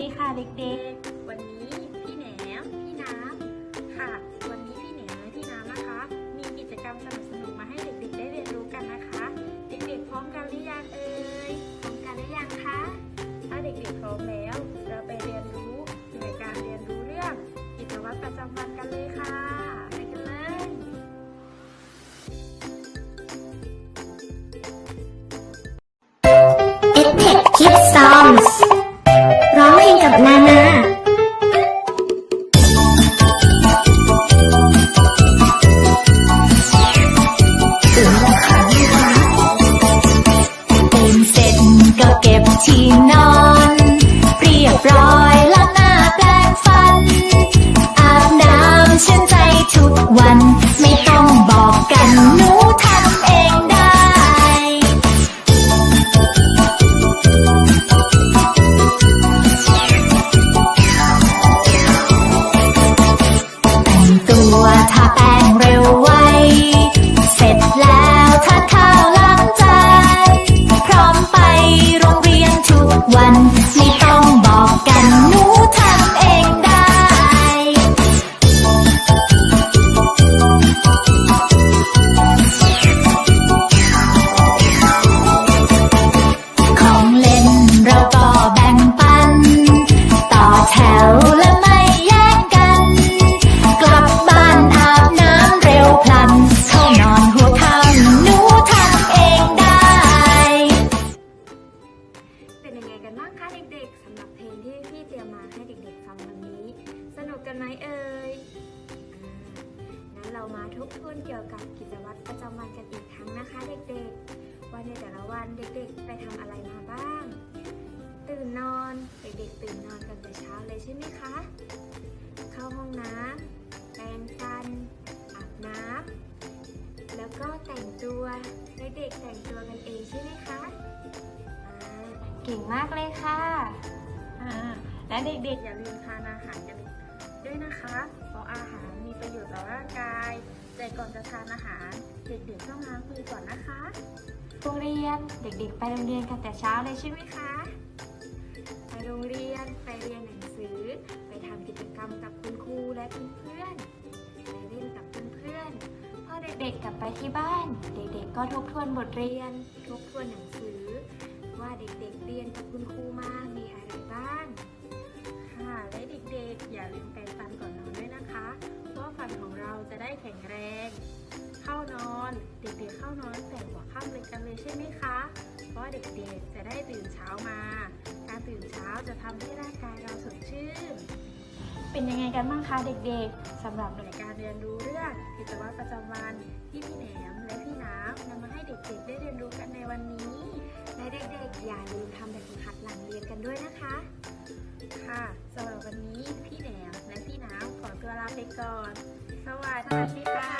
ดีค่ะเด็กๆ วันนี้พี่แหนมพี่น้ำค่ะ วันนี้พี่แหนมและพี่น้ำนะคะ มีกิจกรรมสนุกๆมาให้เด็กๆ ได้เรียนรู้กันนะคะ เด็กๆพร้อมกันหรือยังเอ่ยพร้อมกันหรือยังคะถ้าเด็กๆพร้อมแล้ว เราไปเรียนรู้ในการเรียนรู้เรื่องกิจวัตรประจำวันกันเลย ท กกันไหมเอ่ยอ่างั้นเรามาทบทวนเกี่ยวกับกิจวัตรประจำวันกันอีกครั้งนะคะ เด็กๆว่าในแต่ละวันเด็กๆ ไปทำอะไรมาบ้าง ตื่นนอน เด็กๆ ตื่นนอนกันแต่เช้าเลยใช่ไหมคะ เข้าห้องน้ำแปรงฟัน อาบน้ำแล้วก็แต่งตัวเด็กๆแต่งตัวกันเองใช่ไหมคะอ่าเก่งมากเลยค่ะอ่าและเด็กอย่าลืม อร่างกาย แต่ก่อนจะทานอาหาร เด็กๆต้องล้างมือก่อนนะคะโรงเรียนเด็กๆ ไปโรงเรียนกันแต่เช้าเลยใช่ไหมคะไปโรงเรียนไปเรียนหนังสือ ไปทำกิจกรรมกับคุณครูและเพื่อนๆไปเล่นกับเพื่อนๆพอเด็กๆกลับไปที่บ้าน เด็กๆ ก็ทบทวนบทเรียน ทบทวนหนังสือ ว่าเด็กๆเรียนกับคุณครูมามีอะไรบ้างค่ะและเด็กๆ อย่าลืมแป ของเราจะได้แข็งแรง เข้านอนเด็กๆเข้านอนแต่หัวค่ำเลยกันเลยใช่ไหมคะ เพราะเด็กๆจะได้ตื่นเช้ามา การตื่นเช้าจะทำให้ร่างกายเราสดชื่น เป็นยังไงกันบ้างคะเด็กๆสำหรับในการเรียนรู้เรื่องกิจวัตรประจำวันที่พี่แหนมและพี่น้ำนำมาให้เด็กๆ ได้เรียนรู้กันในวันนี้ และเด็กๆ อย่าลืมทำแบบฝึกหัดหลังเรียนกันด้วยนะคะ ค่ะสำหรับวันนี้พี่แหนมและพี่น้ำขอตัวลาไปก่อน วัสดีค่ะ